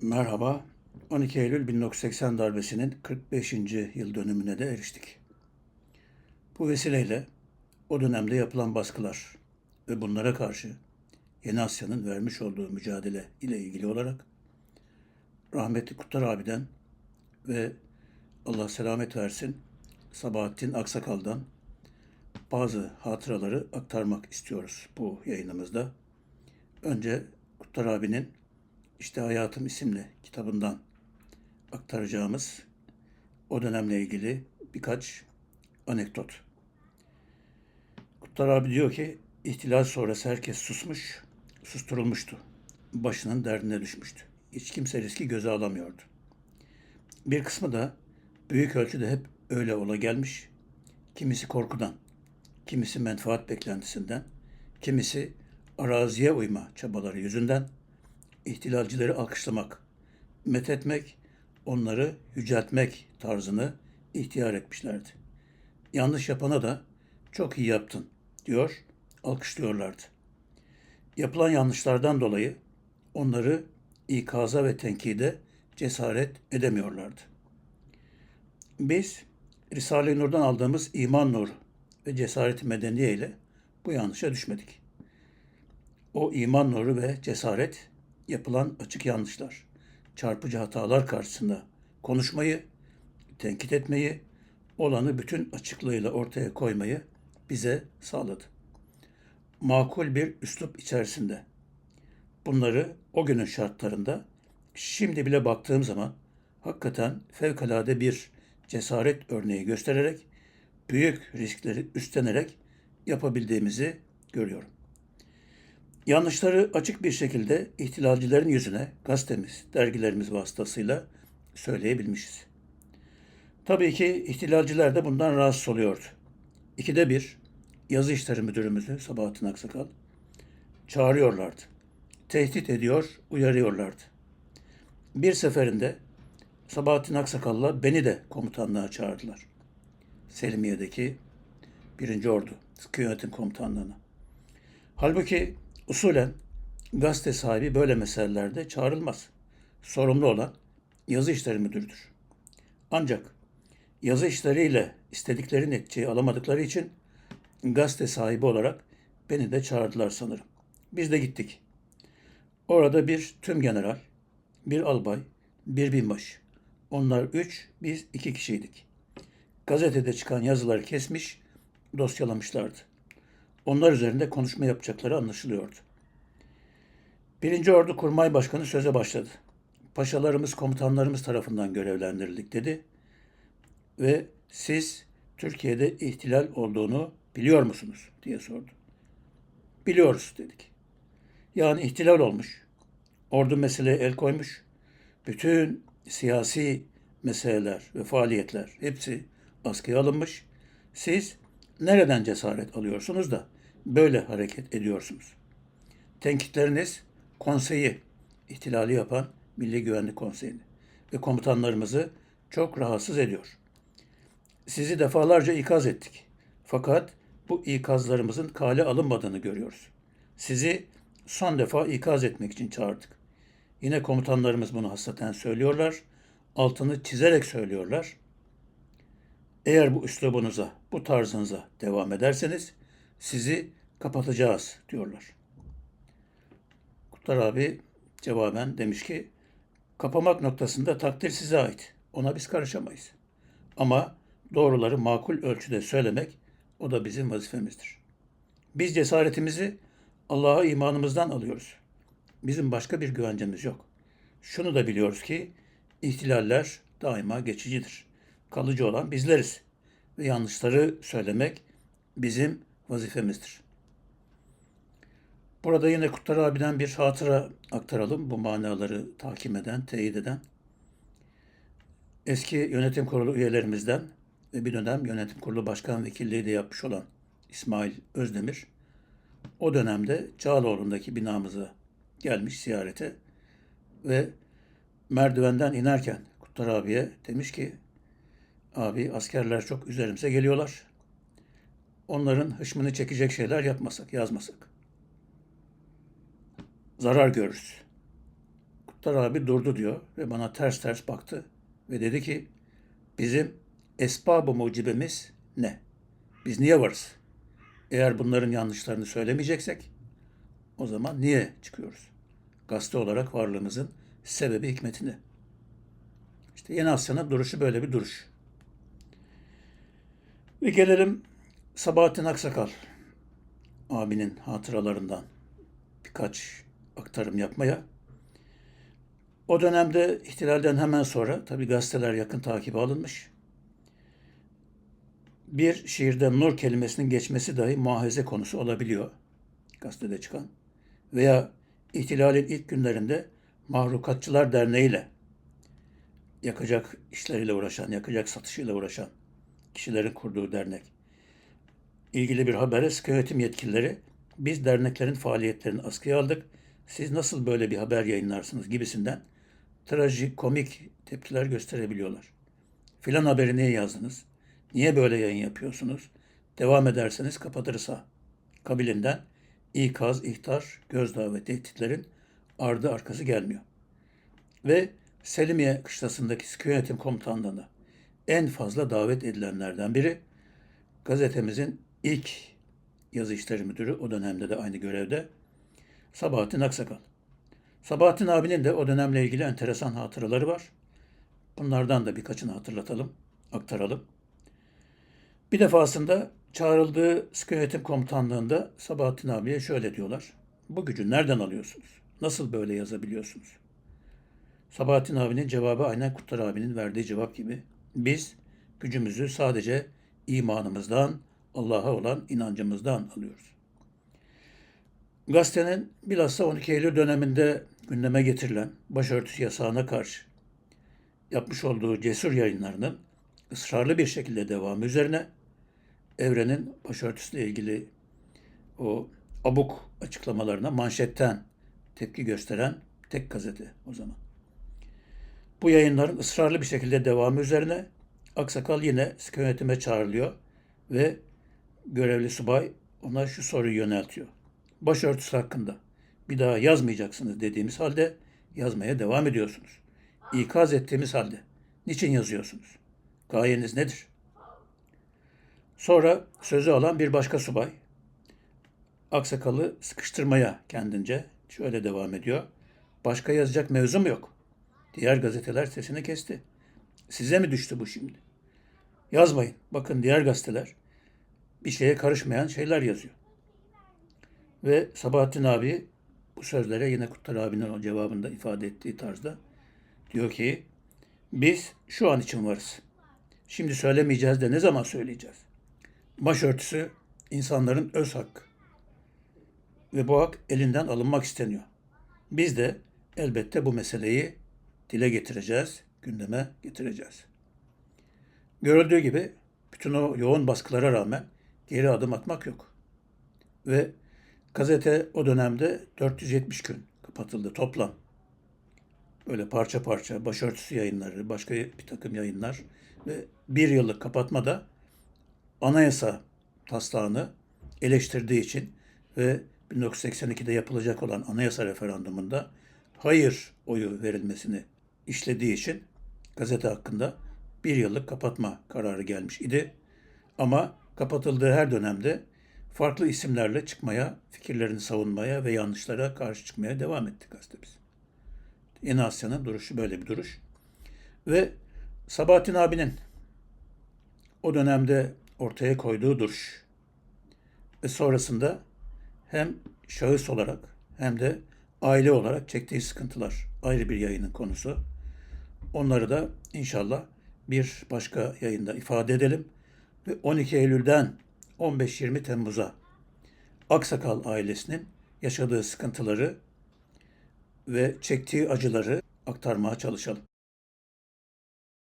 Merhaba. 12 Eylül 1980 darbesinin 45. yıl dönümüne de eriştik. Bu vesileyle o dönemde yapılan baskılar ve bunlara karşı Yeni Asya'nın vermiş olduğu mücadele ile ilgili olarak rahmetli Kutlar abiden ve Allah selamet versin Sabahattin Aksakal'dan bazı hatıraları aktarmak istiyoruz bu yayınımızda. Önce Kutlar abinin işte Hayatım isimli kitabından aktaracağımız o dönemle ilgili birkaç anekdot. Kutlar abi diyor ki ihtilal sonrası herkes susmuş, susturulmuştu. Başının derdine düşmüştü. Hiç kimse riski göze alamıyordu. Bir kısmı da büyük ölçüde hep öyle ola gelmiş. Kimisi korkudan, kimisi menfaat beklentisinden, kimisi araziye uyma çabaları yüzünden ihtilalcileri alkışlamak, methetmek, onları yüceltmek tarzını ihtiyar etmişlerdi. Yanlış yapana da çok iyi yaptın diyor, alkışlıyorlardı. Yapılan yanlışlardan dolayı onları ikaza ve tenkide cesaret edemiyorlardı. Biz Risale-i Nur'dan aldığımız iman nuru ve cesaret-i medeniye bu yanlışa düşmedik. O iman nuru ve cesaret yapılan açık yanlışlar, çarpıcı hatalar karşısında konuşmayı, tenkit etmeyi, olanı bütün açıklığıyla ortaya koymayı bize sağladı. Makul bir üslup içerisinde. Bunları o günün şartlarında şimdi bile baktığım zaman hakikaten fevkalade bir cesaret örneği göstererek büyük riskleri üstlenerek yapabildiğimizi görüyorum. Yanlışları açık bir şekilde ihtilalcilerin yüzüne gazetemiz, dergilerimiz vasıtasıyla söyleyebilmişiz. Tabii ki ihtilalciler de bundan rahatsız oluyordu. İkide bir yazı işleri müdürümüzü Sabahattin Aksakal çağırıyorlardı. Tehdit ediyor, uyarıyorlardı. Bir seferinde Sabahattin Aksakal'la beni de komutanlığa çağırdılar. Selimiye'deki 1. Ordu Yönetim Komutanlığı'na. Halbuki usulen gazete sahibi böyle meselelerde çağrılmaz. Sorumlu olan yazı işleri müdürüdür. Ancak yazı işleriyle istedikleri neticeyi alamadıkları için gazete sahibi olarak beni de çağırdılar sanırım. Biz de gittik. Orada bir tüm general, bir albay, bir binbaşı. Onlar üç, biz iki kişiydik. Gazetede çıkan yazıları kesmiş, dosyalamışlardı. Onlar üzerinde konuşma yapacakları anlaşılıyordu. Birinci Ordu Kurmay Başkanı söze başladı. Paşalarımız, komutanlarımız tarafından görevlendirildik dedi. Ve siz Türkiye'de ihtilal olduğunu biliyor musunuz diye sordu. Biliyoruz dedik. Yani ihtilal olmuş. Ordu meseleye el koymuş. Bütün siyasi meseleler ve faaliyetler hepsi askıya alınmış. Siz nereden cesaret alıyorsunuz da böyle hareket ediyorsunuz? Tenkitleriniz konseyi, ihtilali yapan Milli Güvenlik Konseyi'ni ve komutanlarımızı çok rahatsız ediyor. Sizi defalarca ikaz ettik. Fakat bu ikazlarımızın kale alınmadığını görüyoruz. Sizi son defa ikaz etmek için çağırdık. Yine komutanlarımız bunu hasaten söylüyorlar. Altını çizerek söylüyorlar. Eğer bu üslubunuza, bu tarzınıza devam ederseniz sizi kapatacağız diyorlar. Kutlar abi cevaben demiş ki kapamak noktasında takdir size ait. Ona biz karışamayız. Ama doğruları makul ölçüde söylemek o da bizim vazifemizdir. Biz cesaretimizi Allah'a imanımızdan alıyoruz. Bizim başka bir güvencemiz yok. Şunu da biliyoruz ki ihtilaller daima geçicidir. Kalıcı olan bizleriz. Ve yanlışları söylemek bizim vazifemizdir. Burada yine Kutlar abiden bir hatıra aktaralım. Bu manaları takip eden, teyit eden. Eski yönetim kurulu üyelerimizden ve bir dönem yönetim kurulu başkan vekilliği de yapmış olan İsmail Özdemir, o dönemde Çağlaoğlu'ndaki binamıza gelmiş ziyarete ve merdivenden inerken Kutlar abiye demiş ki abi askerler çok üzerimize geliyorlar. Onların hışmını çekecek şeyler yapmasak, yazmasak. Zarar görürüz. Kutlar abi durdu diyor ve bana ters ters baktı ve dedi ki bizim esbab-ı mucibimiz ne? Biz niye varız? Eğer bunların yanlışlarını söylemeyeceksek o zaman niye çıkıyoruz? Gazete olarak varlığımızın sebebi hikmetini. İşte Yeni Asya'nın duruşu böyle bir duruş. Ve gelelim Sabahattin Aksakal abinin hatıralarından birkaç aktarım yapmaya. O dönemde ihtilalden hemen sonra tabi gazeteler yakın takibe alınmış. Bir şiirde nur kelimesinin geçmesi dahi muahaze konusu olabiliyor. Gazetede çıkan. Veya ihtilalin ilk günlerinde Mahrukatçılar Derneği ile yakacak işleriyle uğraşan, yakacak satışıyla uğraşan kişilerin kurduğu dernek. İlgili bir habere sıkı yönetim yetkilileri biz derneklerin faaliyetlerini askıya aldık. Siz nasıl böyle bir haber yayınlarsınız gibisinden trajik, komik tepkiler gösterebiliyorlar. Filan haberi niye yazdınız? Niye böyle yayın yapıyorsunuz? Devam ederseniz kapatırız ha. Kabilinden ikaz, ihtar, gözdağı ve tehditlerin ardı arkası gelmiyor. Ve Selimiye kışlasındaki sıkı yönetim komutanlığına en fazla davet edilenlerden biri gazetemizin ilk yazı işleri müdürü o dönemde de aynı görevde Sabahattin Aksakal. Sabahattin abinin de o dönemle ilgili enteresan hatıraları var. Bunlardan da birkaçını hatırlatalım, aktaralım. Bir defasında çağrıldığı sıkı yönetim komutanlığında Sabahattin abiye şöyle diyorlar. Bu gücü nereden alıyorsunuz? Nasıl böyle yazabiliyorsunuz? Sabahattin abinin cevabı aynen Kutlar abinin verdiği cevap gibi. Biz gücümüzü sadece imanımızdan, Allah'a olan inancımızdan alıyoruz. Gazetenin bilhassa 12 Eylül döneminde gündeme getirilen başörtüsü yasağına karşı yapmış olduğu cesur yayınlarının ısrarlı bir şekilde devamı üzerine Evren'in başörtüsüyle ilgili o abuk açıklamalarına manşetten tepki gösteren tek gazete o zaman. Bu yayınların ısrarlı bir şekilde devamı üzerine Aksakal yine sıkı yönetime çağrılıyor ve görevli subay ona şu soruyu yöneltiyor. Başörtüsü hakkında bir daha yazmayacaksınız dediğimiz halde yazmaya devam ediyorsunuz. İkaz ettiğimiz halde niçin yazıyorsunuz? Gayeniz nedir? Sonra sözü alan bir başka subay Aksakal'ı sıkıştırmaya kendince şöyle devam ediyor. Başka yazacak mevzum yok. Diğer gazeteler sesini kesti. Size mi düştü bu şimdi? Yazmayın. Bakın diğer gazeteler bir şeye karışmayan şeyler yazıyor. Ve Sabahattin abi bu sözlere yine Kutlar abinin cevabında ifade ettiği tarzda diyor ki biz şu an için varız. Şimdi söylemeyeceğiz de ne zaman söyleyeceğiz? Başörtüsü insanların öz hakkı. Ve bu hak elinden alınmak isteniyor. Biz de elbette bu meseleyi dile getireceğiz, gündeme getireceğiz. Görüldüğü gibi bütün o yoğun baskılara rağmen geri adım atmak yok. Ve gazete o dönemde 470 gün kapatıldı toplam. Böyle parça parça başörtüsü yayınları, başka bir takım yayınlar ve bir yıllık kapatma da anayasa taslağını eleştirdiği için ve 1982'de yapılacak olan anayasa referandumunda hayır oyu verilmesini işlediği için gazete hakkında bir yıllık kapatma kararı gelmiş idi. Ama kapatıldığı her dönemde farklı isimlerle çıkmaya, fikirlerini savunmaya ve yanlışlara karşı çıkmaya devam etti gazetemiz. Yeni Asya'nın duruşu böyle bir duruş. Ve Sabahattin abinin o dönemde ortaya koyduğu duruş ve sonrasında hem şahıs olarak hem de aile olarak çektiği sıkıntılar ayrı bir yayının konusu. Onları da inşallah bir başka yayında ifade edelim. Ve 12 Eylül'den 15-20 Temmuz'a Aksakal ailesinin yaşadığı sıkıntıları ve çektiği acıları aktarmaya çalışalım.